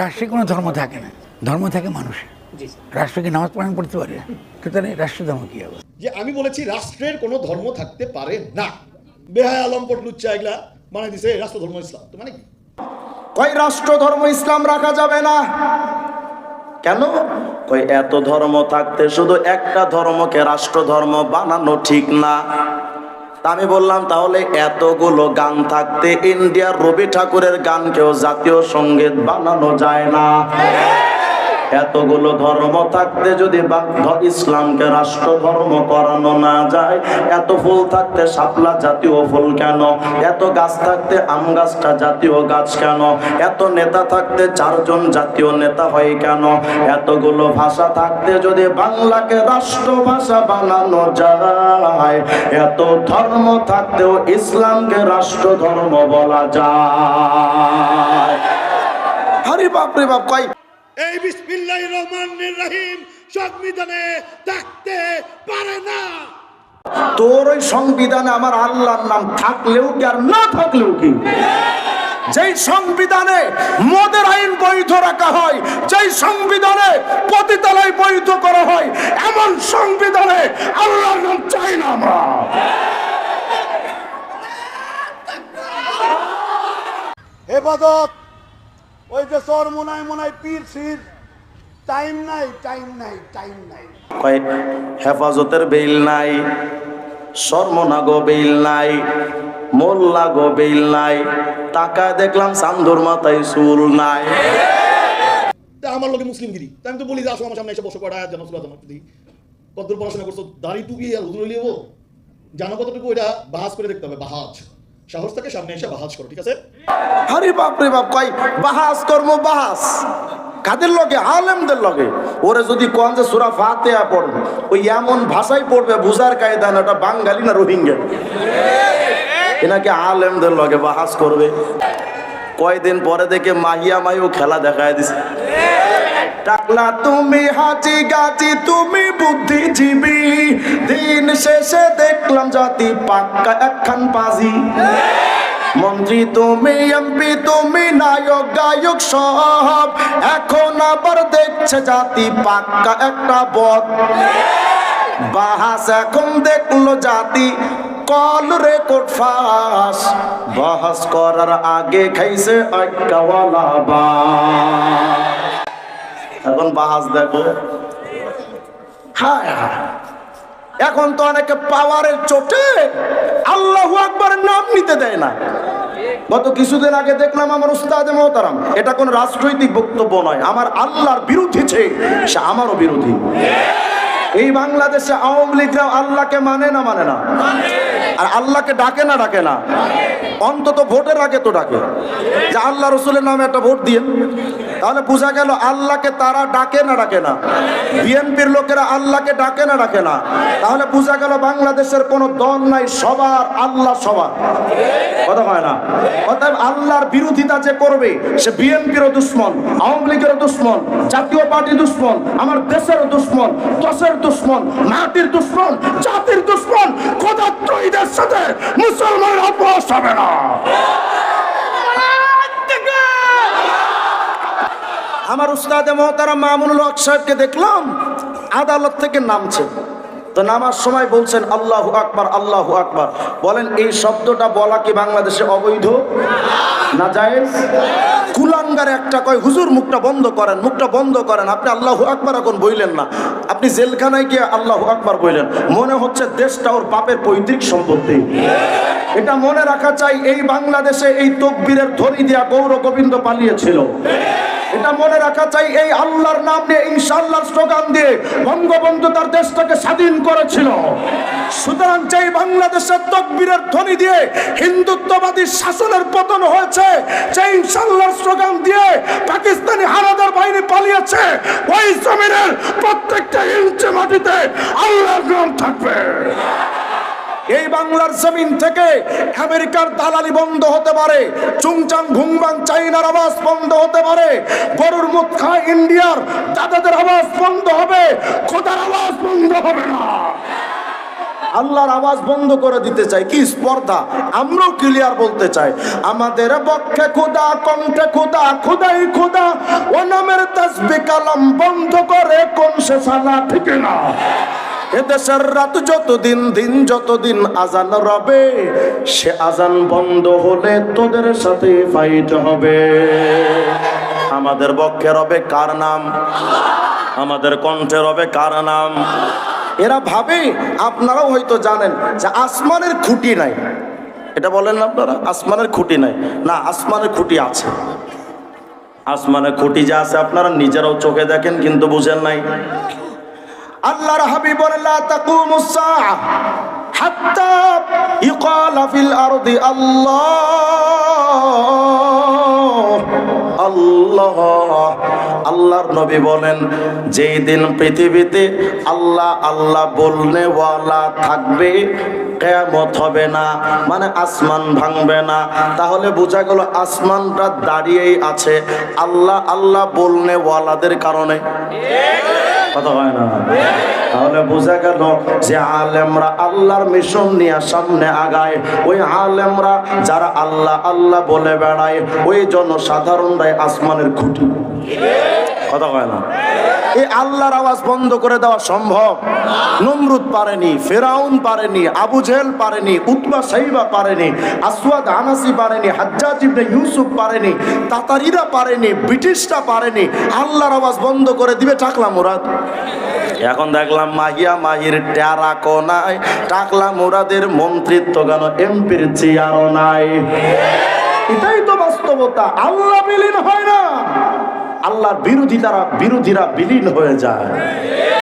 রাষ্ট্রে কোনো ধর্ম থাকে না। ধর্ম থাকে মানুষের। জি রাষ্ট্র কি নামাজ পড়ান পড়তে পারে সুতরাং রাষ্ট্র ধর্ম কি হবে? যে আমি বলেছি রাষ্ট্রের কোনো ধর্ম থাকতে পারে না। বেহায় আলম পটলুচ্চা এগুলা মানে দিছে রাষ্ট্র ধর্ম ইসলাম। তো মানে কি? কই রাষ্ট্র ধর্ম ইসলাম রাখা যাবে না? কেন? কই এত ধর্ম থাকতে শুধু একটা ধর্মকে রাষ্ট্র ধর্ম বানানো ঠিক না। আমি বললাম, তাহলে এতগুলো গান থাকতে ইন্ডিয়ার রবি ঠাকুরের গানকেও জাতীয় সংগীত বানানো যায় না। এতগুলো ধর্ম থাকতে যদি বা- ধ- ইসলামকে রাষ্ট্র ধর্ম করানো না যায়, এত ফুল থাকতে শাপলা জাতীয় ফুল কেন? এত গাছ থাকতে আম গাছটা জাতীয় গাছ কেন? এত নেতা থাকতে চারজন জাতীয় নেতা হয় কেন? এতগুলো ভাষা থাকতে যদি বাংলাকে রাষ্ট্র ভাষা বানানো যায়, এত ধর্ম থাকতেও ইসলামকে রাষ্ট্র ধর্ম বলা যায়। আরে বাপরে বাপ, কয় এই বিসমিল্লাহ রহমান রহিম সংবিধানে থাকতে পারে না। তোর ওই সংবিধানে আমার আল্লাহর নাম থাকলেও কি আর না থাকলেও কি? যেই সংবিধানে মদের আইন বৈধ রাখা হয় যেই সংবিধানে পতিতালয় বৈধ করা হয় এমন সংবিধানে আল্লাহর নাম চাই না আমরা। হেফাজত ওই যে সর মোনায় মোনায় পীর সির টাইম নাই টাইম নাই টাইম নাই। কয় হেফাজতের বেইল নাই শর্মনাগো বেইল নাই মোল্লা গো বেইল নাই টাকা দেখলাম চান্দুর মাথায় চুল নাই। আমার লোকে মুসলিমগিরি তা আমি তো বলি যে আসো আমার সামনে এসে বসে পড়া জানো সুরাত আমার কতদূর পড়াশোনা করছ? দাড়ি টুকি আর হুজুর লিবো জানো কতটুকু? এটা বাহাজ করে দেখতে হবে বাহাজ। সামনে এসে বাহাজ করো, ঠিক আছে? আরে বাপ রে বাপ কর্ম বাহাস কাদের লগে? আলেমদের লগে। ওরে যদি যে পড়বে, ওই এমন ভাষায় পড়বে কায়দা না, ওটা বাঙালি না রোহিঙ্গা? এনাকে আলেমদের লগে বাহাস করবে। কয়দিন পরে দেখে মাহিয়া মাইও খেলা দেখায় দিছে। টাকলা, তুমি হাজি গাজি তুমি বুদ্ধিজীবী। দিন শেষে দেখলাম জাতি পাক্কা একখান পাজি। মন্ত্রী তুমি এমপি তুমি, নায়ক, গায়ক সব। এখন আবার দেখছে জাতি পাক্কা একটা বদ বাহাস এখন দেখল জাতি কল রেকর্ড ফাঁস। বাহাস করার আগে খাইছে আজ্ঞাওয়ালা বা এখন বাহাস দেখো। হায় হায়। এখন তো অনেকে পাওয়ারের চোটে আল্লাহ আকবরের নাম নিতে দেয় না। গত কিছুদিন আগে দেখলাম আমার উস্তাদে মহতারাম, এটা কোন রাজনৈতিক বক্তব্য নয়, আমার আল্লাহর বিরোধী সে আমারও বিরোধী। এই বাংলাদেশে আওয়ামী লীগরা আল্লাহকে মানে না মানে না? আর আল্লাহকে ডাকে না ডাকে না? অন্তত ভোটের আগে তো ডাকে। যে আল্লাহ রসুলের নামে একটা ভোট দিয়ে তাহলে বোঝা গেল আল্লাহকে তারা ডাকে না ডাকে না। বিএনপির লোকেরা আল্লাহকে ডাকে না ডাকে না। তাহলে বোঝা গেল বাংলাদেশের কোনো দল নাই, সবার আল্লাহ সবার। কথা হয় না? অতএব আল্লাহর বিরোধিতা যে করবে, সে বিএনপিরও দুশ্মন, আওয়ামী লীগেরও দুশ্মন, জাতীয় পার্টি দুশ্মন, আমার দেশেরও দুশ্মন, দশের দুশ্মন, মাটির দুশ্মন, জাতির দুশ্মন খোদাত্রীদের সাথে মুসলমানের অভ্যাস হবে না আমার উস্তাদে মহতারা মামুনুল হক সাহেবকে দেখলাম আদালত থেকে নামছে। তো নামার সময় বলছেন, আল্লাহ আকবার আল্লাহ আকবার। বলেন, এই শব্দটা বলা কি বাংলাদেশে অবৈধ না জায়েজ? কুলাঙ্গার একটা কয়, হুজুর, মুখটা বন্ধ করেন, মুখটা বন্ধ করেন। আপনি আল্লাহ আকবার এখন বইলেন না। আপনি জেলখানায় গিয়ে আল্লাহ আকবার বইলেন। মনে হচ্ছে দেশটা ওর বাপের পৈতৃক সম্পত্তি। এটা মনে রাখা চাই, এই বাংলাদেশে এই তকবীরের ধরি দিয়া গৌর গোবিন্দ পালিয়েছিল। এটা মনে রাখা চাই, এই আল্লাহর নাম নিয়ে ইনশাআল্লাহ স্লোগান দিয়ে বঙ্গবন্ধু তার দেশটাকে স্বাধীন করেছিল। সুতরাং যেই বাংলাদেশের তকবীরের ধ্বনি দিয়ে হিন্দুত্ববাদী শাসনের পতন হয়েছে যে ইনশাআল্লাহ স্লোগান দিয়ে পাকিস্তানি হানাদার বাহিনী পালিয়েছে, ওই জমিনের প্রত্যেকটা ইঞ্চি মাটিতে আল্লাহর নাম থাকবে। এই বাংলার জমিন থেকে আমেরিকার দালালি বন্ধ হতে পারে, চুংচাং ঘুংবাং চাইনার আওয়াজ বন্ধ হতে পারে, গরুর মুখ খায় ইন্ডিয়ার দাদাদের আওয়াজ বন্ধ হবে, খোদার আওয়াজ বন্ধ হবে না। আল্লাহর আওয়াজ বন্ধ করে দিতে চাই, কি স্পর্ধা? আমরাও ক্লিয়ার বলতে চাই, আমাদের পক্ষে খোদা কণ্ঠে খোদা খোদাই খোদা ও নামের তসবি কালাম বন্ধ করে কোন সে সালা ঠিক না। এদেশের রাত যতদিন দিন, যতদিন আজান রবে, সে আজান বন্ধ হলে তোদের সাথে ফাইট হবে। আমাদের পক্ষে রবে কার নাম? আমাদের কণ্ঠে রবে কার নাম? এরা ভাবে, আপনারাও হয়তো জানেন যে আসমানের খুঁটি নাই। এটা বলেন না আপনারা, আসমানের খুঁটি নাই। না, আসমানের খুঁটি আছে। আসমানের খুঁটি যা আছে আপনারা নিজেরাও চোখে দেখেন, কিন্তু বুঝেন নাই। আল্লাহর হাবিব লা তাকুমুস সাআ হাত্তা ইকালা ফিল আরদি আল্লাহ। আল্লাহ। আল্লাহর নবী বলেন, যেই দিন পৃথিবীতে আল্লাহ আল্লাহ বলনে ওয়ালা থাকবে, কেয়ামত হবে না মানে আসমান ভাঙবে না। তাহলে বোঝা গেল আসমানটা দাঁড়িয়েই আছে, আল্লাহ আল্লাহ বলনে ওয়ালাদের কারণে। কথা হয় না? তাহলে বোঝা গেল যে আলেমরা আল্লাহর মিশন নিয়ে সামনে আগায়। ওই আলেমরা যারা আল্লাহ আল্লাহ বলে বেড়ায়, ওই জন্য জনসাধারণরাই আসমানের খুঁটি। কথা হয় না? এই আল্লাহর আওয়াজ বন্ধ করে দেওয়া সম্ভব। নমরুদ পারেনি, ফেরাউন পারেনি, আবু জেহেল পারেনি, উতবা সাইবা পারেনি, আসওয়াদ আনাসি পারেনি, হাজ্জাজ ইবনে ইউসুফ পারেনি, তাতারিরা পারেনি, ব্রিটিশরা পারেনি। আল্লাহর আওয়াজ বন্ধ করে দিবে টাকলা মুরাদ। এখন দেখলাম মাহিয়া মাহির টেরা নাই টাকলা মুরাদের মন্ত্রিত্ব কেন এমপির চেয়ারও নাই? এটাই তো বাস্তবতা। আল্লাহ বিলীন হয় না। আল্লাহর বিরোধিতারা বিরোধীরা বিলীন হয়ে যায়।